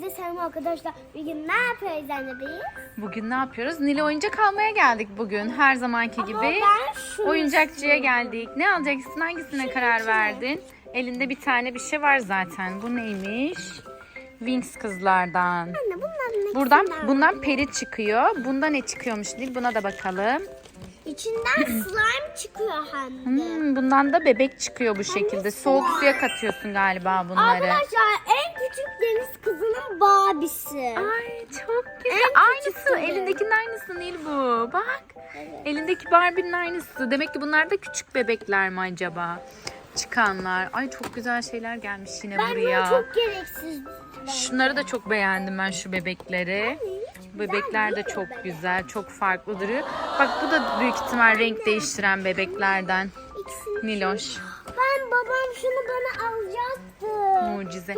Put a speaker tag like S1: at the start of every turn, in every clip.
S1: Hepinize selam arkadaşlar. Bugün ne yapıyoruz anne biz?
S2: Bugün ne yapıyoruz? Nil'e oyuncak almaya geldik bugün. Her zamanki gibi.
S1: ben şunu
S2: Oyuncakçıya geldik. Ne alacaksın? Hangisine karar verdin? Elinde bir tane bir şey var zaten. Bu neymiş? Wings kızlardan.
S1: Anne bunların
S2: Buradan
S1: içinden-
S2: bundan peri çıkıyor. Bunda ne çıkıyormuş Nil? Buna da bakalım.
S1: İçinden slime çıkıyor hem de.
S2: Hmm, bundan da bebek çıkıyor bu şekilde. Soğuk suya katıyorsun galiba bunları.
S1: Arkadaşlar en küçük deniz kızının Barbie'si.
S2: Ay çok güzel.
S1: En
S2: Aynısı.
S1: küçüksü.
S2: Elindekinin aynısı Nil bu. Bak. Elindeki Barbie'nin aynısı. Demek ki bunlar da küçük bebekler mi acaba? Çıkanlar. Ay çok güzel şeyler gelmiş yine
S1: Ben
S2: buraya.
S1: bunu çok gereksiz.
S2: Şunları da çok beğendim ben şu bebekleri. Bebekler de çok güzel, çok farklı duruyor. Bak bu da büyük ihtimal renk değiştiren bebeklerden. Niloş.
S1: Ben babam şunu bana alacaktı.
S2: Mucize.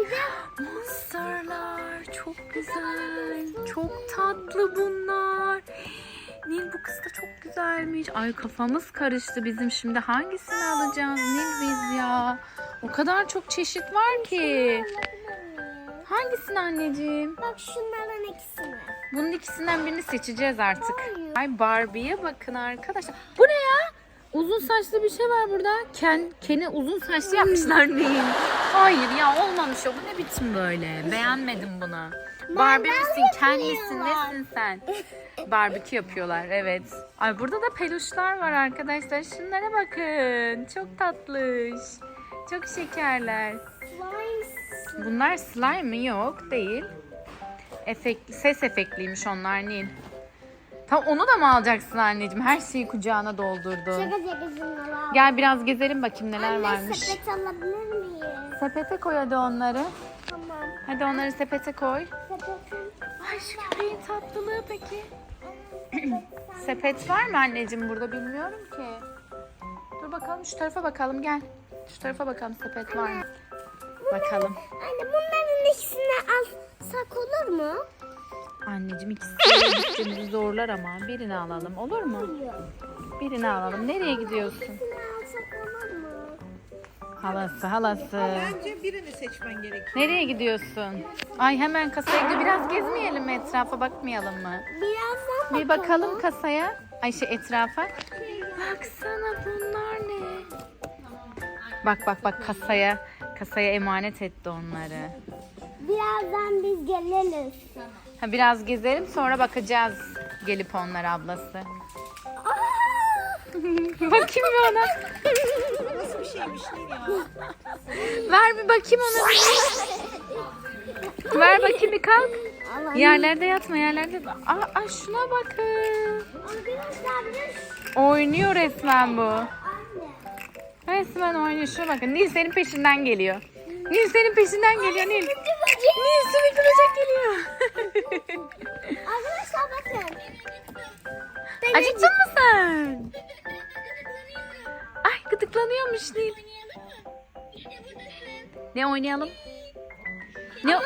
S2: Monsterlar çok güzel. Çok tatlı bunlar. Nil bu kız da çok güzelmiş. Ay kafamız karıştı bizim şimdi hangisini alacağız Nil biz ya. O kadar çok çeşit var ki. Hangisini anneciğim?
S1: Bak şunların ikisini.
S2: Bunun ikisinden birini seçeceğiz artık.
S1: Hayır.
S2: Ay Barbie'ye bakın arkadaşlar. Bu ne ya? Uzun saçlı bir şey var burada. Ken, Ken'i uzun saçlı yapmışlar Nil. Hayır ya olmamış o. Bu ne biçim böyle? Beğenmedim bunu. Barbie misin? Ken misin? Nesin sen? Barbekü yapıyorlar evet. Ay burada da peluşlar var arkadaşlar. Şunlara bakın. Çok tatlış. Çok şekerler. Bunlar slime mi? Yok değil. Efekt, ses efektliymiş onlar Nil. Tam onu da mı alacaksın anneciğim? Her şeyi kucağına.
S1: Şaka şunları
S2: Gel biraz gezelim bakayım neler
S1: Anne
S2: varmış.
S1: sepet alabilir miyim?
S2: Sepete koy hadi onları.
S1: Tamam.
S2: Hadi onları sepete koy.
S1: Sepetim.
S2: Ay şu köpeğin tatlılığı peki. Sepet var mı anneciğim burada bilmiyorum ki. Dur bakalım şu tarafa bakalım gel. Şu tarafa bakalım sepet var mı? Bakalım.
S1: Anne bunların ikisini alsak mu?
S2: Anneciğim ikisi bütçemizi zorlar ama birini alalım olur mu? Birini alalım. Nereye gidiyorsun?
S1: İkisini alsak olur mu?
S2: Halası halası.
S3: Bence birini seçmen gerekiyor.
S2: Nereye gidiyorsun? Ay hemen kasaya gidiyor. Biraz gezmeyelim mi etrafa bakmayalım mı?
S1: Birazdan
S2: Bir bakalım kasaya. Ay şey etrafa. Baksana bunlar ne? Bak bak bak kasaya. Kasaya emanet etti onları.
S1: Birazdan biz geliriz.
S2: Ha, biraz gezelim sonra bakacağız gelip onlar ablası. bakayım bir ona.
S3: Nasıl bir şeymiş ya?
S2: Ver bir bakayım ona. Ver bakayım bir kalk. Yerlerde yatma yerlerde. Aa, aa şuna bakın. Oynuyor resmen bu.
S1: anne.
S2: Resmen oynuyor. Şuna bakın. Nil senin peşinden geliyor. Nil senin peşinden geliyor Nil.
S1: Bitti böcek.
S2: Geliyor.
S1: Arkadaşlar bakın.
S2: Acıktın mı sen? Ay gıdıklanıyormuş Nil. Ne oynayalım? Ne?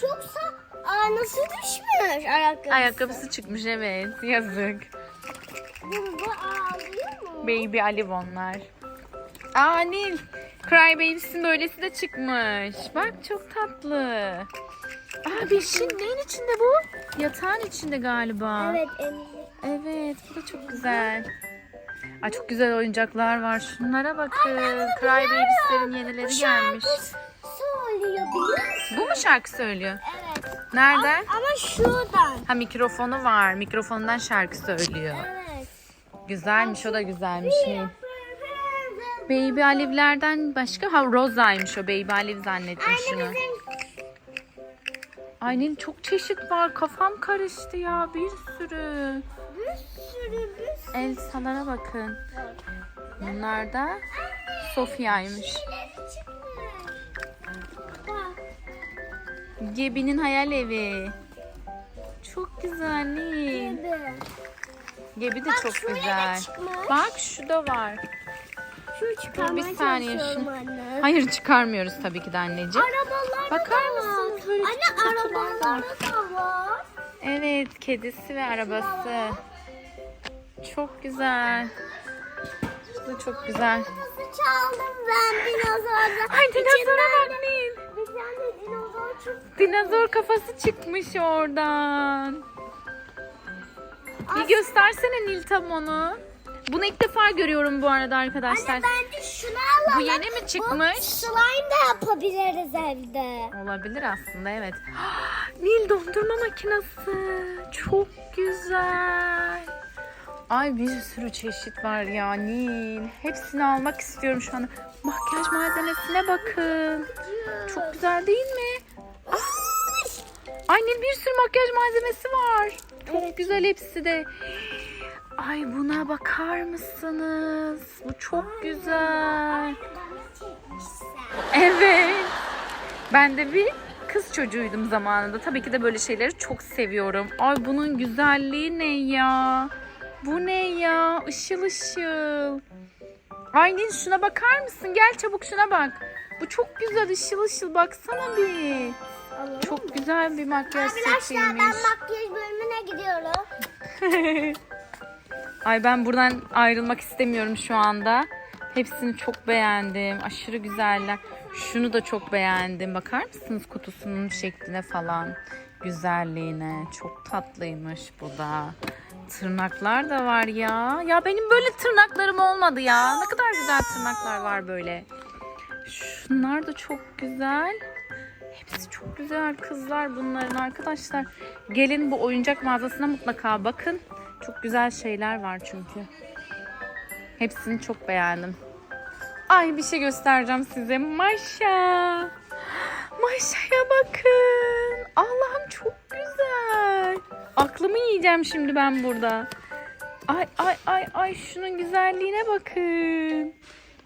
S1: Çoksa aa, nasıl düşmüş ayakkabısı?
S2: Ayakkabısı çıkmış evet. Yazık.
S1: Bu, bu ağlıyor mu?
S2: Baby Alive onlar. Aa Nil. Cry Babies'in böylesi de çıkmış. Bak çok tatlı. Aa Beşin neyin içinde bu? Yatağın içinde galiba.
S1: Evet Emre.
S2: Evet bu da çok güzel. Ay çok güzel oyuncaklar var. Şunlara bakın. Cry Babies'lerin yenileri gelmiş.
S1: Söylüyor biliyor musun?
S2: Bu mu şarkı söylüyor?
S1: Evet.
S2: Nereden?
S1: Ama şuradan.
S2: Ha mikrofonu var. Mikrofondan şarkı söylüyor.
S1: Evet.
S2: Güzelmiş o da güzelmiş. Nil. Baby Alevlerden başka ha Rosa'ymış o Baby Alev zannettim şunu.
S1: Anne bizim
S2: Ay Nil çok çeşit var. Kafam karıştı ya. Bir sürü.
S1: bir sürü bir sürü
S2: Elsalara bakın. Bunlar da.
S1: Bak.
S2: Gebi'nin hayal evi. Çok güzel.
S1: Gibi.
S2: Gebi de
S1: Bak
S2: çok güzel. Bak şu da var.
S1: Şu çıkarmaya
S2: bir saniye,
S1: çalışıyorum
S2: şu-
S1: anne.
S2: Hayır çıkarmıyoruz tabii ki de anneciğim.
S1: Arabalar
S2: Bakar
S1: da
S2: mısınız
S1: var.
S2: böyle
S1: Anne
S2: kutular
S1: arabalar da var.
S2: Evet kedisi ve arabası. Çok güzel. Bu da çok güzel.
S1: Nasıl çaldım ben dinozorda.
S2: Ay dinozora bak Nil.
S1: Bir tane dinozor
S2: Dinozor kafası çıkmış oradan. Bir göstersene Nil tam onu. Bunu ilk defa görüyorum bu arada arkadaşlar.
S1: Anne bence şunu alalım.
S2: Bu yeni mi çıkmış?
S1: Bu slime de yapabiliriz evde.
S2: Olabilir aslında evet. Nil dondurma makinesi. Çok güzel. Ay bir sürü çeşit var ya Nil. Hepsini almak istiyorum şu anda. Makyaj malzemesine bakın. Çok güzel değil mi? Ah! Ay Nil bir sürü makyaj malzemesi var. Çok güzel hepsi de. Ay buna bakar mısınız? Bu çok güzel. Evet. Ben de bir kız çocuğuydum zamanında. Tabii ki de böyle şeyleri çok seviyorum. Ay bunun güzelliği ne ya? Bu ne ya? Işıl ışıl. Aylin şuna bakar mısın? Gel çabuk şuna bak. Bu çok güzel ışıl ışıl. Baksana bir. Çok güzel bir makyaj
S1: Arkadaşlar ben
S2: setiymiş.
S1: makyaj bölümüne gidiyorum.
S2: Ay ben buradan ayrılmak istemiyorum şu anda. Hepsini çok beğendim. Aşırı güzeller. Şunu da çok beğendim. Bakar mısınız kutusunun şekline falan? Güzelliğine. Çok tatlıymış bu da. Tırnaklar da var ya. Ya benim böyle tırnaklarım olmadı ya. Ne kadar güzel tırnaklar var böyle. Şunlar da çok güzel. Hepsi çok güzel kızlar bunların arkadaşlar. Gelin bu oyuncak mağazasına mutlaka bakın. Çok güzel şeyler var çünkü. Hepsini çok beğendim. Ay bir şey göstereceğim size. Maşa. Maşa'ya bakın. Allah'ım çok güzel. Aklımı yiyeceğim şimdi ben burada. Ay ay ay ay şunun güzelliğine bakın.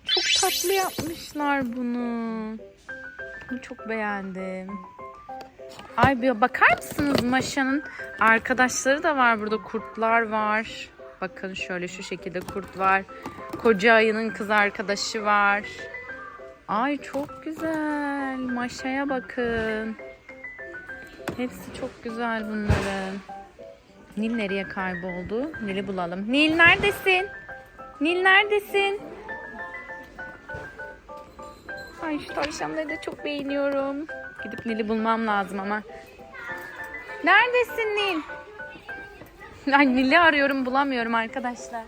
S2: Çok tatlı yapmışlar bunu. Bunu çok beğendim. Ay bir bakar mısınız Maşa'nın arkadaşları da var burada kurtlar var. Bakın şöyle şu şekilde kurt var. Koca ayının kız arkadaşı var. Ay çok güzel. Maşa'ya bakın. Hepsi çok güzel bunların. Nil nereye kayboldu? Nil'i bulalım. Nil neredesin? Nil neredesin? Ay şu tavşanları da çok beğeniyorum. Gidip Nil'i bulmam lazım ama. Neredesin Nil? Ay Nil'i arıyorum bulamıyorum arkadaşlar.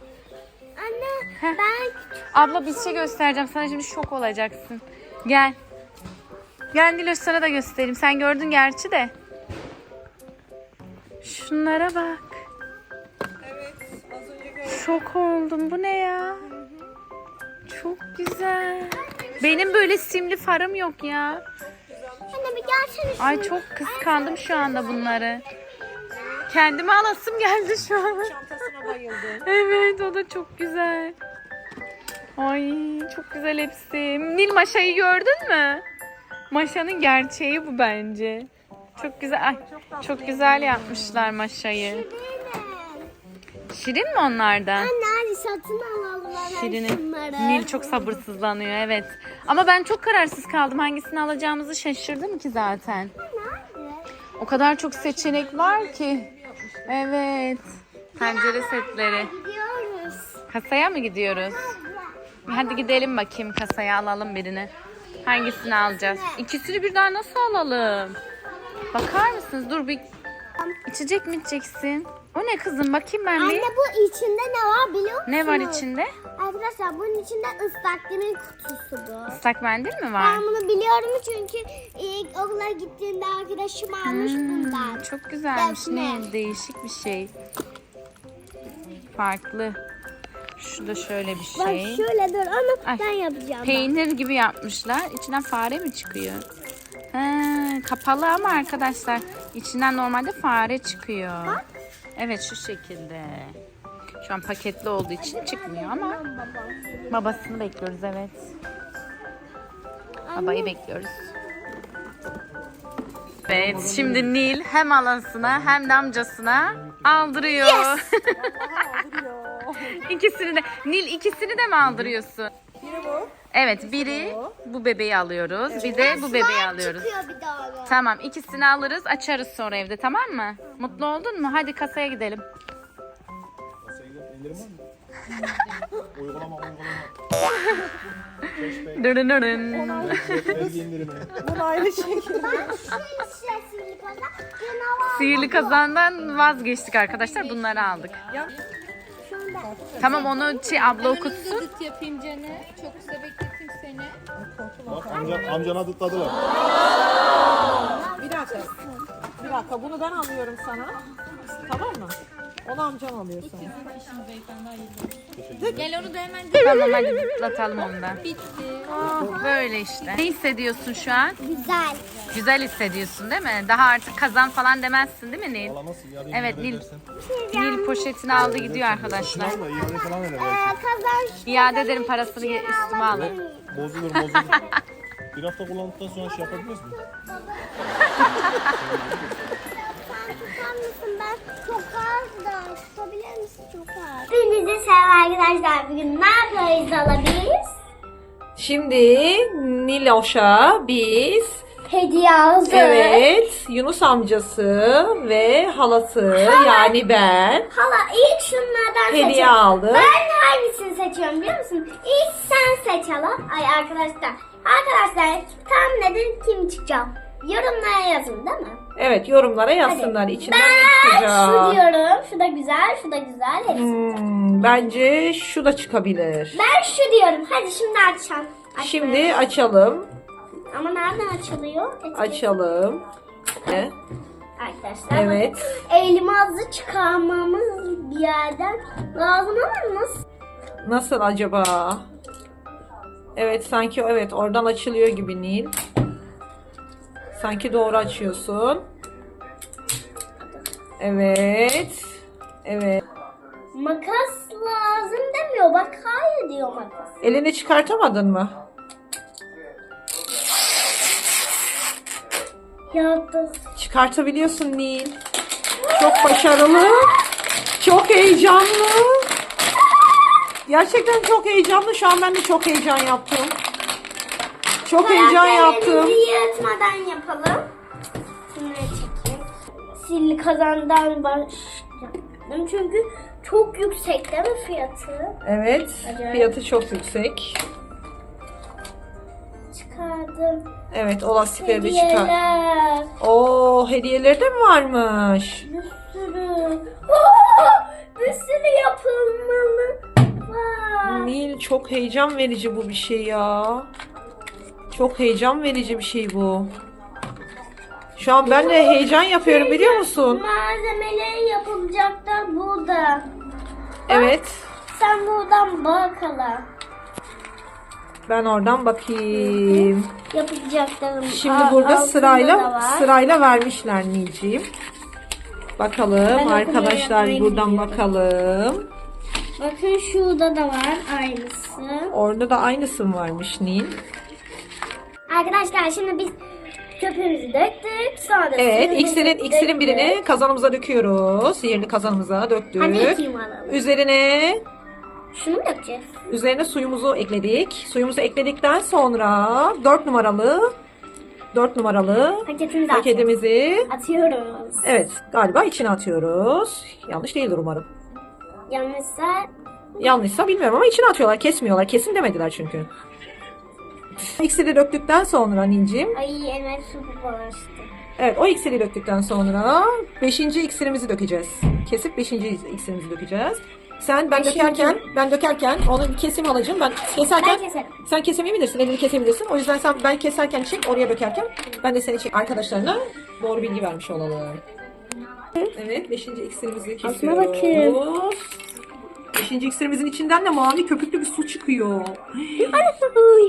S1: Anne
S2: Heh.
S1: ben
S2: Abla bir şey göstereceğim. Sana şimdi şok olacaksın. Gel. Gel Nil sana da göstereyim. Sen gördün gerçi de. Şunlara bak.
S3: Evet az önce gördüm.
S2: Şok oldum. Bu ne ya? Çok güzel. Benim böyle simli farım yok ya.
S1: Bir gelsene.
S2: Ay çok kıskandım şu anda bunları. Kendime alasım geldi şu an.
S3: Çantasına bayıldım.
S2: Evet o da çok güzel. Ay çok güzel hepsi. Nil Maşa'yı gördün mü? Maşa'nın gerçeği bu bence. Çok güzel. Ay, çok güzel yapmışlar Maşa'yı. Şirin mi onlardan?
S1: Anne hadi satın alalım
S2: Şirin'in. Nil çok sabırsızlanıyor evet. Ama ben çok kararsız kaldım. Hangisini alacağımızı şaşırdım ki zaten. O kadar çok seçenek var ki. Evet. Pencere setleri.
S1: Gidiyoruz.
S2: Kasaya mı gidiyoruz? Hadi gidelim bakayım kasaya alalım birini. Hangisini alacağız? İkisini birden nasıl alalım? Bakar mısınız? Dur bir içecek mi içeceksin? O ne kızım? Bakayım ben bir.
S1: Anne bu içinde ne var biliyor musun?
S2: Ne var içinde?
S1: Arkadaşlar bunun içinde ıslak demir kutusu bu.
S2: Islak mendil mi var?
S1: Ben bunu biliyorum çünkü ilk okula gittiğimde arkadaşım almış bundan.
S2: Çok güzelmiş.
S1: Defne.
S2: Ne? Değişik bir şey. Farklı. Şu da şöyle bir
S1: Bak
S2: şey.
S1: şöyle dur ama
S2: Ay,
S1: ben yapacağım. bak.
S2: Peynir gibi yapmışlar. İçinden fare mi çıkıyor? Ha, kapalı ama arkadaşlar içinden normalde fare çıkıyor. Evet şu şekilde. Şu an paketli olduğu için çıkmıyor ama babasını bekliyoruz evet. Babayı bekliyoruz. Evet şimdi Nil hem alasına hem de amcasına aldırıyor. ikisini de. Nil ikisini de mi aldırıyorsun?
S3: Biri bu.
S2: Evet biri bu bebeği alıyoruz. Bir de bu bebeği alıyoruz. Tamam ikisini alırız açarız sonra evde tamam mı? Mutlu oldun mu? Hadi kasaya gidelim.
S4: Uygulama uygulama. Cashback.
S2: Dırınırın.
S4: Vergi indirimi.
S3: Bunu aynı şekilde.
S2: Sihirli kazandan vazgeçtik arkadaşlar. Bunları aldık. Tamam onu şey, abla okutsun.
S5: Zıt yapayım canı. Çok kısa bekleteyim seni.
S4: Bak amca, amcana dıtladılar.
S3: Bir dakika. Bir dakika bunu ben alıyorum sana. Tamam mı? Onu amcam alıyor sana.
S5: Gel onu da hemen
S2: Tamam hadi zıplatalım onu da.
S5: bitti.
S2: Oh, böyle işte. Ne hissediyorsun şu an?
S1: Güzel.
S2: Güzel hissediyorsun değil mi? Daha artık kazan falan demezsin değil mi Nil?
S4: Alamazsın ya.
S2: Evet Nil, Nil poşetini aldı gidiyor arkadaşlar.
S4: Şunu al da iade falan eder
S1: Ee,
S4: belki.
S1: kazan.
S2: İade ederim parasını üstüme alır.
S4: Bozulur bozulur. Bir hafta kullandıktan sonra şey yapabiliriz mi?
S1: arkadaşlar. Bugün ne yapıyoruz alabiliriz?
S3: Şimdi Niloş'a biz
S1: Hediye aldık.
S3: evet Yunus amcası ve halası yani ben
S1: Hala ilk şunlardan
S3: hediye
S1: seçelim.
S3: aldık.
S1: Ben hangisini seçiyorum biliyor musun? İlk sen seç hala. Ay arkadaşlar. Arkadaşlar tahmin edin kim çıkacak? Yorumlara yazın değil mi?
S3: Evet yorumlara yazsınlar içinden ne
S1: Ben şu diyorum. Da güzel, şu da güzel. Hepsi.
S3: Hmm, bence şu da çıkabilir.
S1: Ben şu diyorum. Hadi şimdi açalım. Aç
S3: Şimdi açalım.
S1: Ama nereden açılıyor? Etiket.
S3: Açalım. Ne?
S1: Arkadaşlar.
S3: Evet.
S1: bakın, Elmazı çıkarmamız bir yerden lazım ama nasıl?
S3: Nasıl acaba? Evet sanki evet oradan açılıyor gibi Nil. Sanki doğru açıyorsun. Evet. Evet.
S1: Makas lazım demiyor. Bak hayır diyor makas.
S3: Elini çıkartamadın mı?
S1: Yaptı.
S3: Çıkartabiliyorsun Nil. Çok başarılı. Çok heyecanlı. Gerçekten çok heyecanlı. Şu an ben de çok heyecan yaptım. Çok heyecan yaptım.
S1: Yırtmadan yapalım. Şunları çekeyim. Silli kazandan başladım çünkü çok yüksek değil mi fiyatı?
S3: Evet.
S1: Acayip.
S3: Fiyatı çok yüksek.
S1: Çıkardım.
S3: Evet o lastikleri de çıkar. Oo hediyeleri de mi varmış?
S1: Bir sürü. Oo, bir sürü yapılmalı. Var.
S3: Nil çok heyecan verici bu bir şey ya. Çok heyecan verici bir şey bu. Şu an ben de heyecan yapıyorum biliyor musun?
S1: Malzemeleri yapılacak da burada.
S3: Evet.
S1: Sen buradan bak hala.
S3: Ben oradan bakayım.
S1: Yapacaklarım.
S3: Şimdi
S1: Aa,
S3: burada
S1: altında da
S3: sırayla
S1: var.
S3: sırayla vermişler Nilciğim. Bakalım
S1: okumayı
S3: arkadaşlar
S1: yapmayı
S3: buradan
S1: biliyorum.
S3: bakalım.
S1: Bakın şurada da var aynısı.
S3: Orada da aynısı mı varmış Nil?
S1: Arkadaşlar şimdi biz köpüğümüzü döktük. Sonra da
S3: Evet,
S1: suyumuzu döktük.
S3: birini kazanımıza döküyoruz. Sihirli kazanımıza döktük.
S1: Alalım.
S3: Üzerine
S1: Şunu mu dökeceğiz?
S3: üzerine suyumuzu ekledik. Suyumuzu ekledikten sonra 4 numaralı 4 numaralı
S1: Paketimizi atıyoruz.
S3: paketimizi
S1: atıyoruz.
S3: evet galiba içine atıyoruz. Yanlış değildir umarım.
S1: Yanlışsa
S3: Yanlışsa bilmiyorum ama içine atıyorlar. Kesmiyorlar. Kesin demediler çünkü. İksiri döktükten sonra Nilcim.
S1: ay elime su bulaştı.
S3: Evet o iksiri döktükten sonra 5. iksirimizi dökeceğiz. Kesip 5. iksirimizi dökeceğiz. Sen ben
S1: Beşinci.
S3: dökerken ben dökerken onu bir kesim alacağım. Ben keserken
S1: Ben keserim.
S3: sen kesemeyebilirsin. Elini kesebilirsin. O yüzden sen ben keserken çek oraya dökerken ben de seni çek. Arkadaşlarına doğru bilgi vermiş olalım. Evet 5. iksirimizi
S1: Aslına
S3: kesiyoruz. 5. iksirimizin içinden de mavi köpüklü bir su çıkıyor.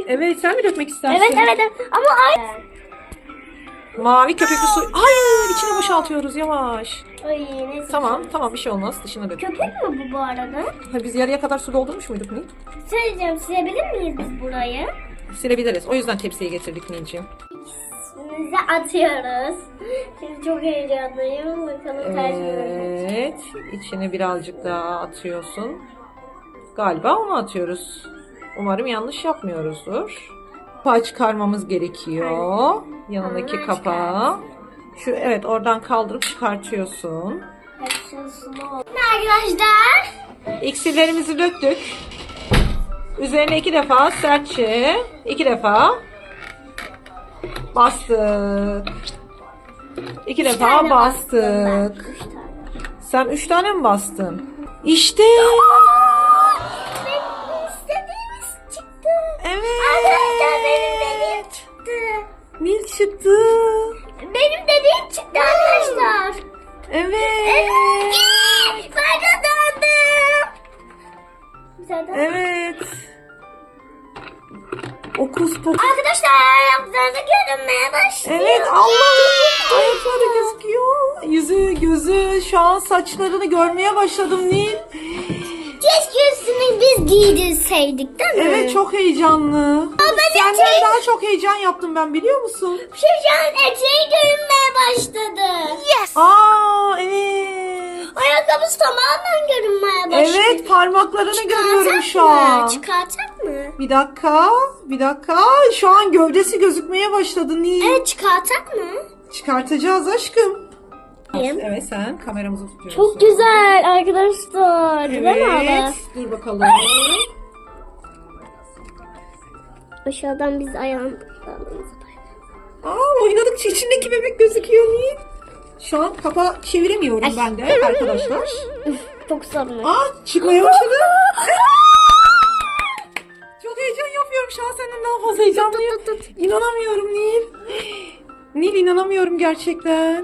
S3: Evet sen mi dökmek istersin?
S1: evet evet evet. Ama ay.
S3: Mavi köpüklü su. Hayır içine boşaltıyoruz yavaş.
S1: Ay neyse.
S3: Tamam tamam bir şey olmaz dışına dök.
S1: Köpük mü bu bu arada?
S3: Ha, biz yarıya kadar su doldurmuş muyduk Nil?
S1: Söyleyeceğim silebilir miyiz biz burayı?
S3: Silebiliriz. O yüzden tepsiye getirdik Nilciğim.
S1: Üstümüze atıyoruz. Şimdi çok heyecanlıyım. Bakalım kaç evet.
S3: İçine birazcık daha atıyorsun. Galiba onu atıyoruz. Umarım yanlış yapmıyoruzdur. Kapağı çıkarmamız gerekiyor. Yanındaki
S1: Onu
S3: kapağı. Şu evet oradan kaldırıp çıkartıyorsun.
S1: Arkadaşlar.
S3: İksirlerimizi döktük. Üzerine iki defa sertçe, iki defa bastık. İki defa
S1: bastım ben.
S3: bastık. Sen üç tane mi bastın? İşte.
S1: Benim istediğimiz çıktı.
S3: Evet.
S1: Arkadaşlar benim dediğim çıktı.
S3: Nil çıktı.
S1: Benim dediğim çıktı arkadaşlar.
S3: Evet.
S1: Evet. Görünmeye başlıyor.
S3: Evet Allah'ım ayakları gözüküyor. Yüzü, gözü, şu an saçlarını görmeye başladım Nil.
S1: Keşke üstünü biz giydirseydik değil mi?
S3: Evet çok heyecanlı.
S1: ben
S3: Senden
S1: eteği-
S3: daha çok heyecan yaptım ben biliyor musun?
S1: Şu an eteği görünmeye başladı. Yes.
S3: Aa evet.
S1: Ayakkabısı tamamen görünmeye başladı.
S3: Evet parmaklarını görüyorum şu
S1: mı?
S3: an.
S1: Çıkartak mı?
S3: Bir dakika, bir dakika. Şu an gövdesi gözükmeye başladı Nil.
S1: Evet çıkartak mı?
S3: Çıkartacağız aşkım. Evet sen kameramızı tutuyorsun.
S1: Çok güzel arkadaşlar.
S3: Evet.
S1: oldu.
S3: Dur bakalım.
S1: Aşağıdan biz ayağımızı
S3: Aa oynadıkça içindeki bebek gözüküyor Nil. Şu an kafa çeviremiyorum ben de arkadaşlar.
S1: Çok sorun.
S3: Aa çıkmaya başladı. daha fazla heyecanlıyım. İnanamıyorum Nil. Nil inanamıyorum gerçekten.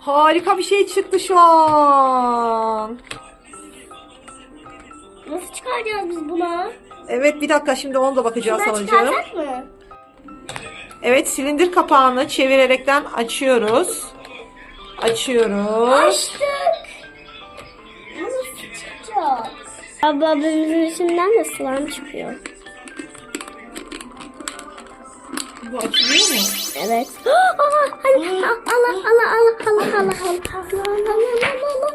S3: Harika bir şey çıktı şu an.
S1: Nasıl çıkaracağız biz bunu?
S3: Evet bir dakika şimdi onu da bakacağız
S1: mı?
S3: Evet silindir kapağını çevirerekten açıyoruz. Açıyoruz.
S1: Açtık. Abi abimizin içinden de slime çıkıyor.
S3: Bu açılıyor mu?
S1: Evet. Aa, hani, Allah Allah Allah Allah Allah Allah Allah Allah Allah Allah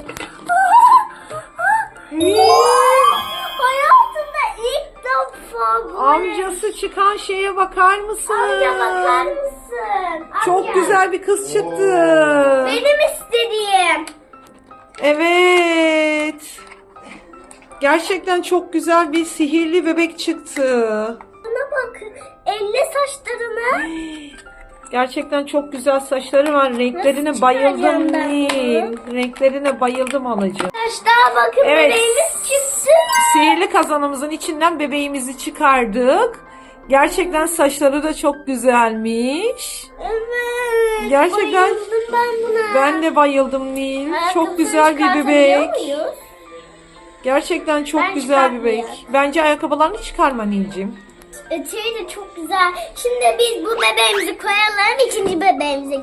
S1: Hayatımda ilk defa bu.
S3: Amcası çıkan şeye bakar mısın?
S1: Amca bakar mısın?
S3: Çok
S1: Amca.
S3: güzel bir kız çıktı.
S1: Benim istediğim.
S3: Evet. Gerçekten çok güzel bir sihirli bebek çıktı.
S1: Bana bak. Elle saçlarını.
S3: Gerçekten çok güzel saçları var. Renklerine
S1: Nasıl
S3: bayıldım
S1: çıkaracağım ben
S3: Nil. Renklerine bayıldım alıcı.
S1: Arkadaşlar bakın
S3: Evet.
S1: bebeğimiz çıktı.
S3: Sihirli kazanımızın içinden bebeğimizi çıkardık. Gerçekten saçları da çok güzelmiş.
S1: Evet.
S3: Gerçekten-
S1: Bayıldım ben buna.
S3: Ben de bayıldım Nil. Çok
S1: Ayakkabısını
S3: güzel bir
S1: çıkartabiliyor
S3: bebek.
S1: muyuz?
S3: Gerçekten çok
S1: Ben
S3: güzel bir bebek. Bence ayakkabılarını çıkarma Nilcim.
S1: Eteği de çok güzel. Şimdi biz bu bebeğimizi koyalım. ikinci bebeğimize